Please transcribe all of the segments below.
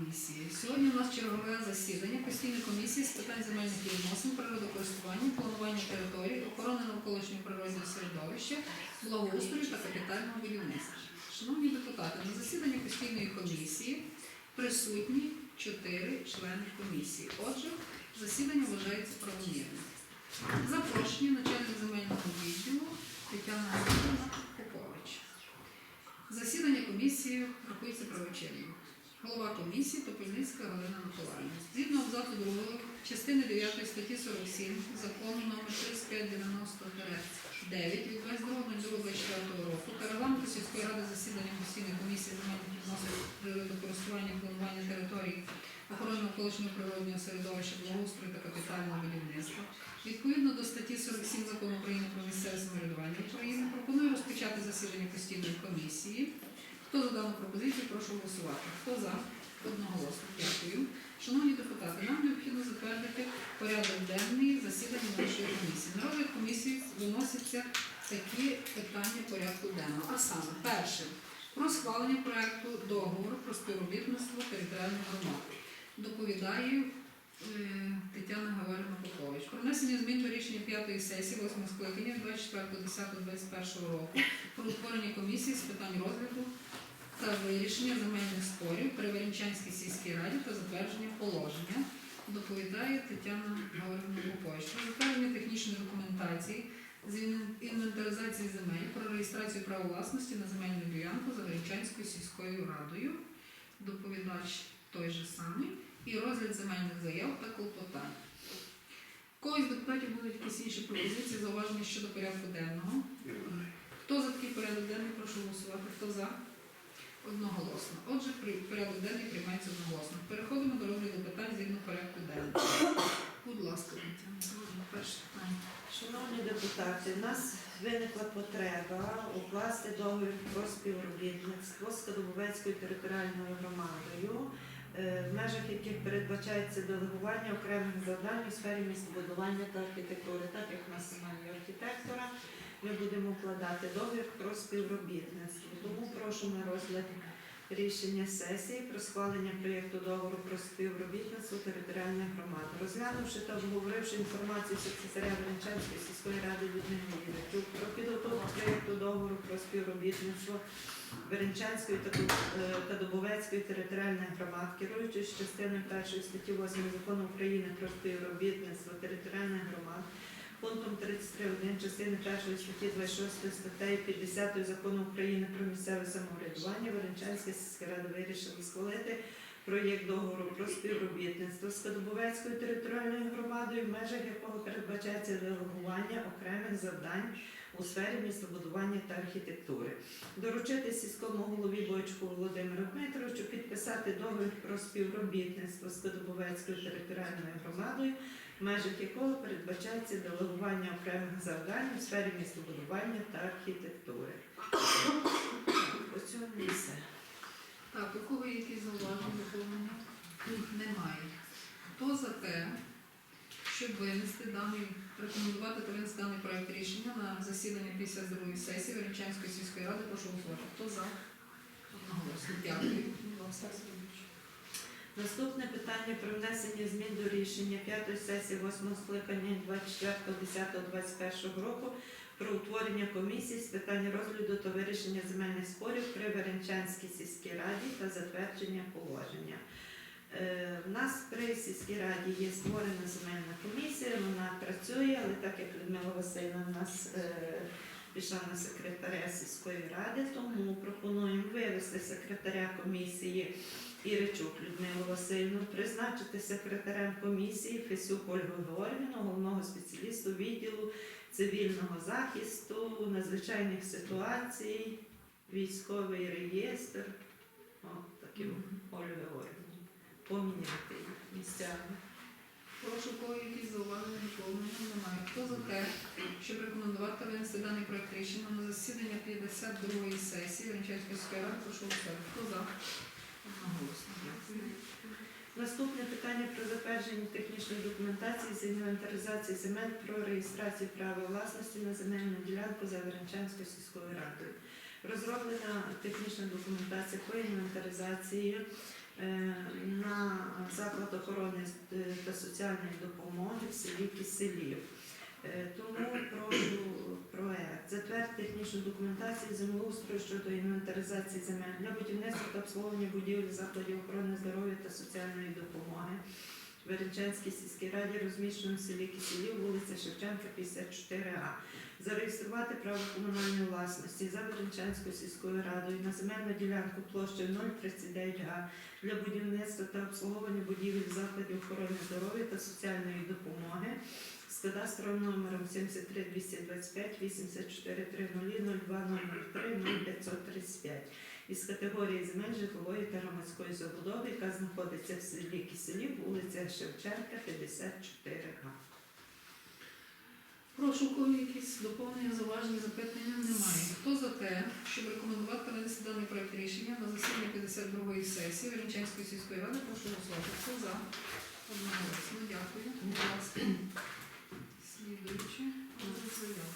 комісії. Сьогодні у нас чергове засідання постійної комісії з питань земельних відносин, природокористування, планування територій, охорони навколишнього природного середовища, благоустрою та капітального будівництва. Шановні депутати, на засіданні постійної комісії присутні чотири члени комісії. Отже, засідання вважається правомірним. Запрошені начальник земельного відділу Тетяна Попович. Засідання комісії рахується правочинним. Голова комісії Топольницька Галина Миколаївна. Згідно абзацу 2 частини 9 статті 47 закону номер 3590-9 від 22.02.24 року та регламенту сільської ради засідання постійної комісії земельних відносин природокористування, планування територій, охорони навколишнього природного середовища, благоустрою та капітального будівництва. Відповідно до статті 47 закону України про місцеве самоврядування України пропоную розпочати засідання постійної комісії. Хто за дану пропозицію, прошу голосувати. Хто за? Одноголосно. Дякую. Шановні депутати, нам необхідно затвердити порядок денний засідання нашої комісії. На розгляд комісії виносяться такі питання порядку денного. А саме, перше, про схвалення проекту договору про співробітництво територіальних громад. Доповідає е, Тетяна Гаврилівна Попович. Про внесення змін до рішення п'ятої сесії 8 скликання 24.10.21 року про утворення комісії з питань розгляду та вирішення земельних спорів при Веренчанській сільській раді та затвердження положення. Доповідає Тетяна Гаврилівна Попович. Про затвердження технічної документації з інвентаризації земель про реєстрацію права власності на земельну ділянку за Веренчанською сільською радою. Доповідач той же самий і розгляд земельних заяв та клопотань. Когось депутатів будуть якісь інші пропозиції, зауваження щодо порядку денного. Хто за такий порядок денний, прошу голосувати. Хто за? Одноголосно. Отже, порядок денний приймається одноголосно. Переходимо до розгляду питань згідно порядку денного. Будь ласка, перше питання. Шановні депутати, у нас виникла потреба укласти договір про співробітництво з Кадубовецькою територіальною громадою, е, в межах яких передбачається делегування окремих завдань у сфері містобудування та архітектури. Так як в нас немає архітектора, ми будемо укладати договір про співробітництво. Тому прошу на розгляд рішення сесії про схвалення проєкту договору про співробітництво територіальних громад. Розглянувши та обговоривши інформацію секретаря Веренчанської сільської ради Людмили про підготовку проєкту договору про співробітництво Веренчанської та е, Дубовецької територіальних громад, керуючись частиною першої статті 8 закону України про співробітництво територіальних громад, Пунктом 33.1 частини 1 статті 26 статтею 50 закону України про місцеве самоврядування Веренчанська сільська рада вирішила схвалити проєкт договору про співробітництво з Кадубовецькою територіальною громадою, в межах якого передбачається делегування окремих завдань у сфері містобудування та архітектури. Доручити сільському голові Бойчуку Володимиру Дмитровичу підписати договір про співробітництво з Кадубовецькою територіальною громадою межах якого передбачається делегування окремих завдань у сфері містобудування та архітектури. По цьому і все. Так, у кого є якісь зауваження доповнення? Немає. Хто за те, щоб винести даний, рекомендувати та винести даний проект рішення на засідання 52-ї сесії Веренчанської сільської ради, прошу голосувати. Хто за? Одноголосно. Дякую. Наступне питання про внесення змін до рішення п'ятої сесії 8 скликання 24.10.21 року про утворення комісії з питань розгляду та вирішення земельних спорів при Веренчанській сільській раді та затвердження положення. Е, У нас при сільській раді є створена земельна комісія, вона працює, але так як Людмила Васильівна у нас е, пішла на секретаря сільської ради, тому пропонуємо вивести секретаря комісії Іричук Людмилу Васильівну, призначити секретарем комісії Фесюк Ольгу Георгівну, головного спеціалісту відділу цивільного захисту, надзвичайних ситуацій, військовий реєстр. О, таким Ольгу Георгівну. Поміняти місцями. Прошу, кого якісь зауваження доповнення? Немає. Хто за те, щоб рекомендувати винести даний проект рішення на засідання 52-ї сесії Веренчанської сільської ради, прошу голосувати. Хто за? Наступне питання про затвердження технічної документації з інвентаризації земель про реєстрацію права власності на земельну ділянку за Веренчанською сільською радою. Розроблена технічна документація по інвентаризації е, на заклад охорони е, та соціальної допомоги в селі Киселів. Е, Тому прошу проект затвердити технічну документацію землеустрою щодо інвентаризації земель для будівництва та обслуговування будівель закладів охорони здоров'я та соціальної допомоги. В Веренчанській сільській раді розміщено в селі Киселів, вулиця Шевченка, 54А. Зареєструвати право комунальної власності за Веренчанською сільською радою на земельну ділянку площею 039 га для будівництва та обслуговування будівель закладів охорони здоров'я та соціальної допомоги з кадастровим номером 73 225 84 30 02 003 0535 із категорії земель житлової та громадської забудови, яка знаходиться в селі Киселів, вулиця Шевченка, 54 га. Прошу, у кого якісь доповнення, зауваження, запитання? Немає. Хто за те, щоб рекомендувати винести даний проект рішення на засідання 52-ї сесії Веренчанської сільської ради, прошу голосувати. Хто за? Одноголосно. Дякую. Будь ласка. Слідуючи.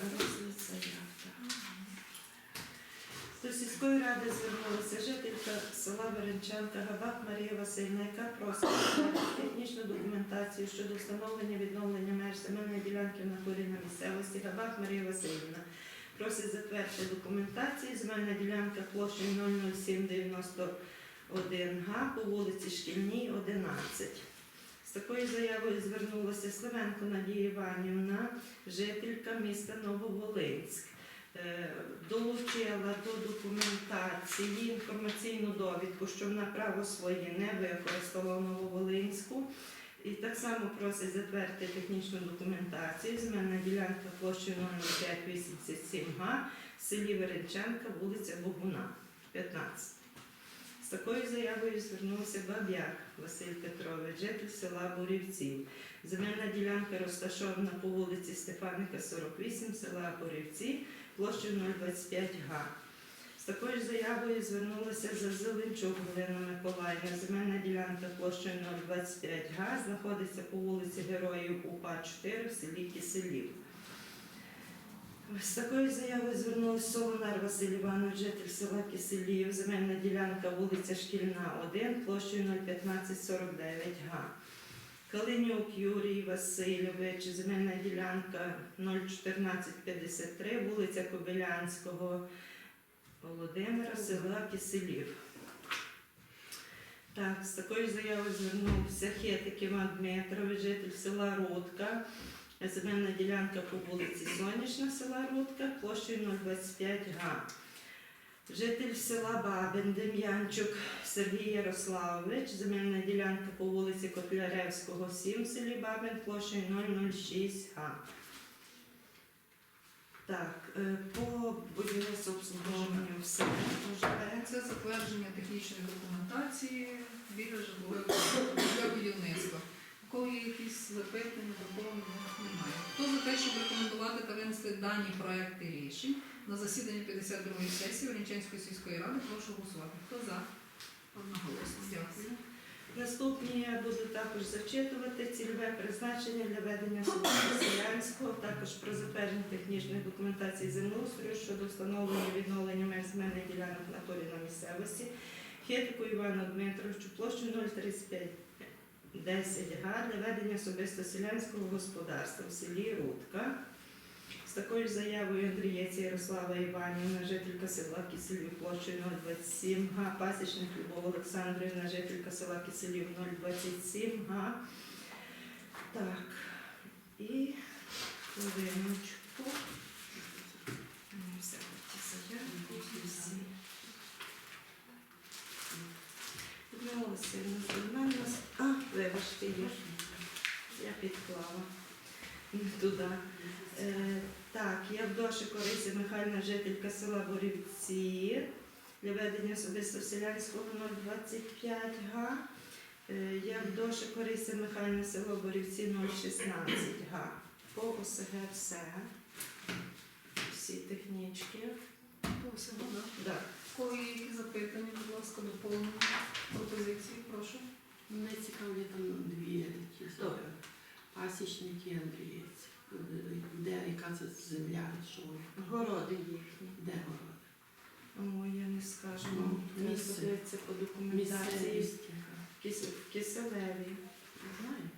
Розгляд заяв. До сільської ради звернулася жителька села Веренчанка Габак Марія Васильівна, яка просить технічну документацію щодо встановлення відновлення меж земельної ділянки в натурі на місцевості Габак Марія Васильівна. Просить затвердити документацію. Земельна ділянка площею 00791 га по вулиці Шкільній, 11. З такою заявою звернулася Славенко Надія Іванівна, жителька міста Нововолинськ. Е, долучила до документації інформаційну довідку, що вона право своє не використала Нововолинську. І так само просить затвердити технічну документацію. Земельна ділянка площею 0587 га в селі Веренчанка, вулиця Богуна, 15. З такою заявою звернувся Баб'як Василь Петрович, житель села Борівців. Земельна ділянка розташована по вулиці Стефаника, 48, села Борівці, площею 025 га. З такою заявою звернулася за Зеленчук Галина Миколаївна. Земельна ділянка площею 025 га знаходиться по вулиці Героїв УПА 4 в селі Киселів. З такою заявою звернулася Солонар Василь Іванович, житель села Киселів. Земельна ділянка вулиця Шкільна 1, площею 01549 га. Калинюк Юрій Васильович, земельна ділянка 01453, вулиця Кобилянського Володимира, села Киселів. Так, з такою заявою звернувся Хетик Іван Дмитрович, житель села Рудка. Земельна ділянка по вулиці Сонячна, села Рудка, площею 025 га. Житель села Бабин Дем'янчук Сергій Ярославович, земельна ділянка по вулиці Котляревського, 7 в селі Бабин, площею 006 га. Так, е, по будівництву обслуговуванню все. Це затвердження технічної документації біля житлової для будівництва. Кого є якісь запитання, доповнення? Немає. Хто за те, щоб рекомендувати та винести дані проекти рішень на засідання 52-ї сесії Орінчанської сільської ради, прошу голосувати. Хто за? Одноголосно. Дякую. Наступні я буду також зачитувати цільове призначення для ведення селянського, також про затвердження технічної документації землеустрою щодо встановлення відновлення меж земельних ділянок на натурі на місцевості. Хитику Івану Дмитровичу площу 035 10 га для ведення особисто селянського господарства в селі Рудка. З такою заявою Андрієці Ярослава Іванівна, жителька села Киселів, площею 027 га, пасічник Любов Олександрівна, жителька села Киселів 027 га. Так, і хвилиночку. Людмила Васильівна, в мене нас- вибачте. Я підклала не туди. Е, так, я в доші Корисі Михайлівна, жителька села Борівці, для ведення особисто селянського 025 га. Е, я в доші Корисі Михайлівна, село Борівці 016 га. По ОСГ все. Всі технічки. То всього, так? Да. У кого запитання, будь ласка, доповнення, пропозиції, прошу. Мене цікавлять там дві ті Добре. пасічники Андрієць. Де яка це земля, що Городи їхні. де город? О, я не скажу. Ну, Треба місце. подивитися по документації. Місцевість. яка. Киселеві. Не знаю.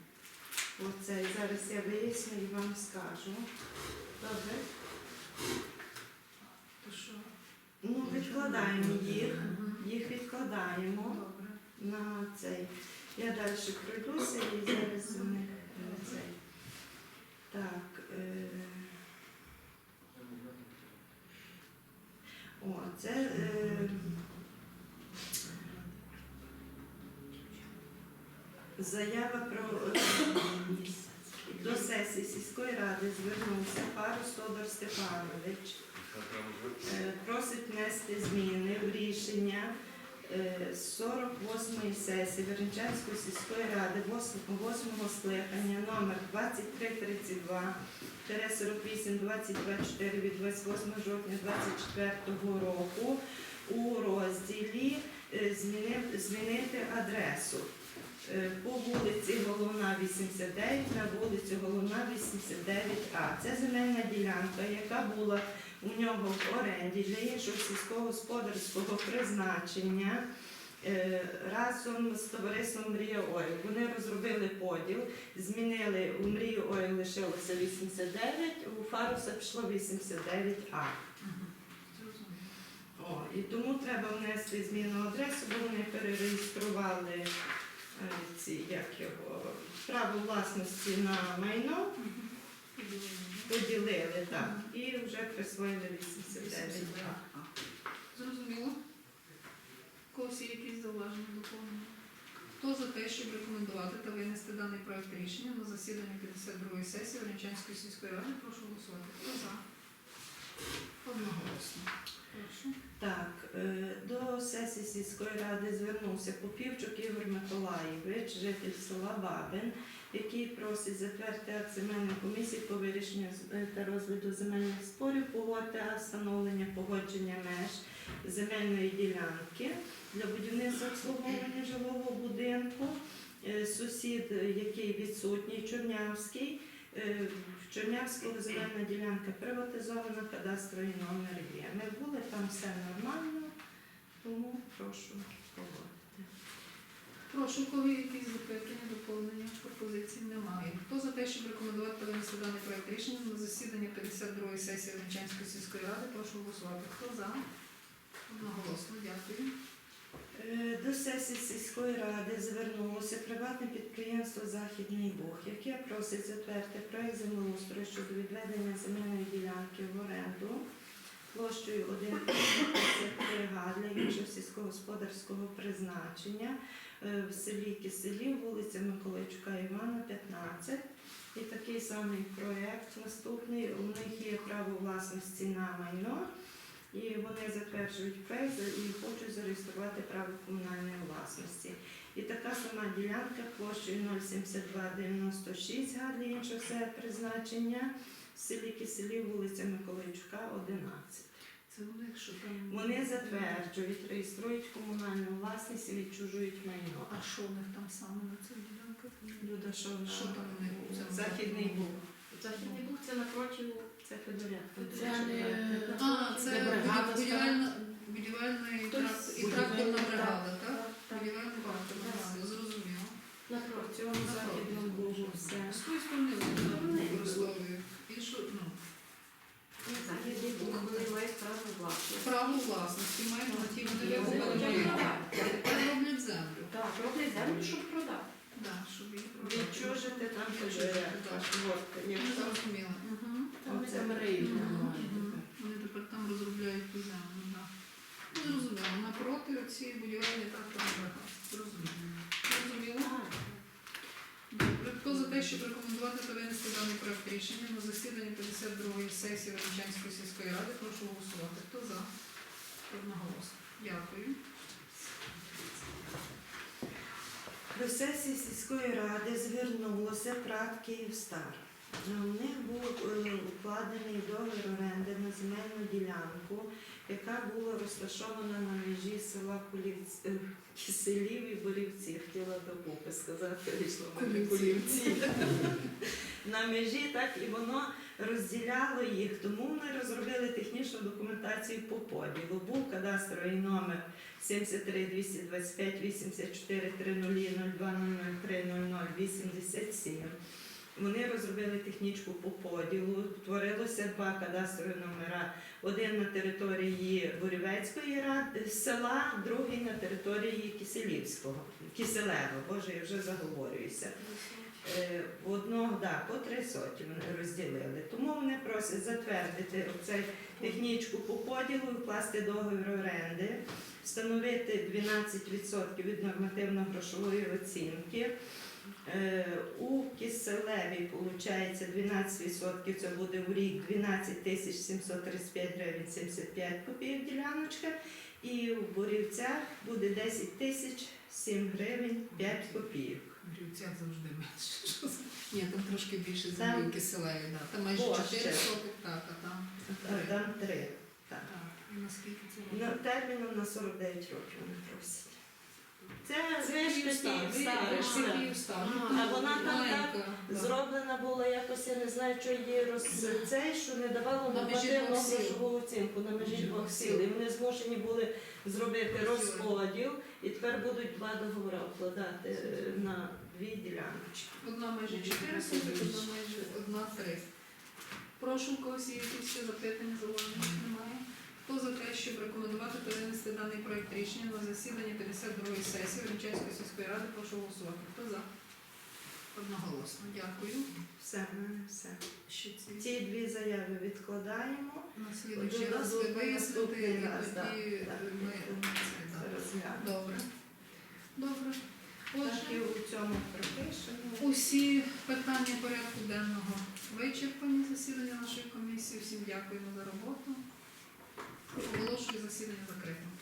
Оце зараз я виясню і вам скажу. Добре? То що? Ну, відкладаємо їх. Їх відкладаємо Добре. на цей. Я далі пройдуся і зараз у них цей. Так. Е... О, це е... заява про е, до сесії сільської ради звернувся Парус Тодор Степанович. Е, Просить внести зміни в рішення е, 48-ї сесії Веренчанської сільської ради 8-го скликання номер 2332 48 2024 від 28 жовтня 2024 року у розділі е, змінити адресу. Е, По вулиці Головна 89 на вулицю Головна 89А. Це земельна ділянка, яка була у нього в оренді для іншого сільськогосподарського призначення е, разом з товариством Мрія Ойл. Вони розробили поділ, змінили у Мрію Ойл лишилося 89, у Фаруса пішло 89А. О, і тому треба внести зміну адресу, бо вони перереєстрували ці як його право власності на майно, Поділили. так, і вже присвоїли 89. 89. Зрозуміло. Когось є якісь зауваження доповнення? Хто за те, щоб рекомендувати та винести даний проект рішення на засідання 52-ї сесії Венечанської сільської ради, прошу голосувати. Хто за? Одноголосно. Прошу. Так, е, до сесії сільської ради звернувся Попівчук Ігор Миколаєвич, житель села Бабин, який просить затвердити акт земельної комісії по вирішенню з- е, та розгляду земельних спорів, погодити акт встановлення погодження меж земельної ділянки для будівництва обслуговування жилого будинку. Е, Сусід, е, який відсутній, Чорнявський, Чернявського земельна ділянка приватизована, кадастровий номер є. Ми були, там все нормально, тому прошу погодити. Прошу, є якісь запитання, доповнення, пропозицій немає. Хто за те, щоб рекомендувати винести даний проект рішення на засідання 52-ї сесії Венечанської сільської ради, прошу голосувати. Хто за? Одноголосно, дякую. Сесії сільської ради звернулося приватне підприємство Західний Буг, яке просить затвердити проект землеустрою щодо відведення земельної ділянки в оренду площею 1,53 га для іншого сільськогосподарського призначення е, в селі Киселів, вулиця Миколайчука Івана, 15. І такий самий проект наступний. У них є право власності на майно. І вони затверджують проект і хочуть зареєструвати право комунальної власності. І така сама ділянка площею 07296 га для іншого все призначення в селі Киселів, вулиця Миколайчука, 11. Це них там? Вони затверджують, реєструють комунальну власність і відчужують майно. А що у них там саме на цій ділянці? Люда, що, Що там у них? Західний був. Західний Буг це напроти це Федоряк. Це не- А, це Це бригада будівельна, будівельна і, трак- і тракторна бригада, так? Будівельна тракторна бригада, зрозуміло. Напроти. цьому західному бугу все. З тої сторони вони. І що, ну, Західний Буг, вони мають право власності. право власності маємо на ті вони тепер роблять землю. Так, роблять землю, щоб продати. Да, щоб її продати. Відчужити там Відчужити, Федоряк. так. От, Я якщо зрозуміла. Вони там нормально. Вони тепер там розробляють ту землю, да. Ну, Зрозуміло. Напроти ці будівельні бригади. Зрозуміло. Зрозуміло. Добре. Хто за те, щоб рекомендувати та винести даний проект рішення на засідання 52-ї сесії Верничанської сільської ради, прошу голосувати. Хто за? Одноголосно. Дякую. До сесії сільської ради звернулося ПРАТ Київстар. У них був е, укладений договір оренди на земельну ділянку, яка була розташована на межі села Кулівці, е, Киселів і Борівці. Хотіла докупи сказати, вийшло Кулівці. На межі, так і воно розділяло їх. Тому вони розробили технічну документацію по поділу. Був кадастровий номер 73 225 84 30 02 003 00 87. Вони розробили технічку по поділу. Творилося два кадастрові номера. Один на території Бурівецької ради села, другий на території Киселівського. Киселева, боже, я вже заговорююся. Е, Одного, да, по три соті вони розділили. Тому вони просять затвердити оцей технічку по поділу, вкласти договір оренди, встановити 12% від нормативно-грошової оцінки. Е, У Киселеві виходить 12%, це буде в рік 12 тисяч 735 гривень 75 копійок діляночка. І у Борівцях буде 10 тисяч 7 гривень 5 копійок. В завжди менше. Ні, там трошки більше Там- землі киселеві, да. Там майже Площа. 4 соток, так, а там. А Там три. Так. Так, і наскільки це На може? терміном на 49 років вони просять. Це Це це так. Київстар. А вона там да. Зроблена була якось, я не знаю, що її роз... цей, що не давало нормативну грошову оцінку на межі двох сіл. І вони змушені були зробити Розподіл. і тепер будуть два договори вкладати е, на дві діляночки. Одна майже 4 соток, одна майже одна 3. Прошу у когось є якісь ще запитання, зауваження немає. Хто за те, щоб рекомендувати перенести даний проект рішення на засідання 52-ї сесії Рівчанської сільської ради, прошу голосувати. Хто за? Одноголосно. Дякую. Все, в мене все. Ще ці Ці дві заяви відкладаємо. на слідуючий раз наступний, вияснити, і раз, да, тоді да. ми це, да. Розглянемо. Добре. Добре. Так і Отже, у цьому пропишемо. усі питання порядку денного вичерпані засідання нашої комісії. Всім дякуємо за роботу. Оголошую засідання закритим.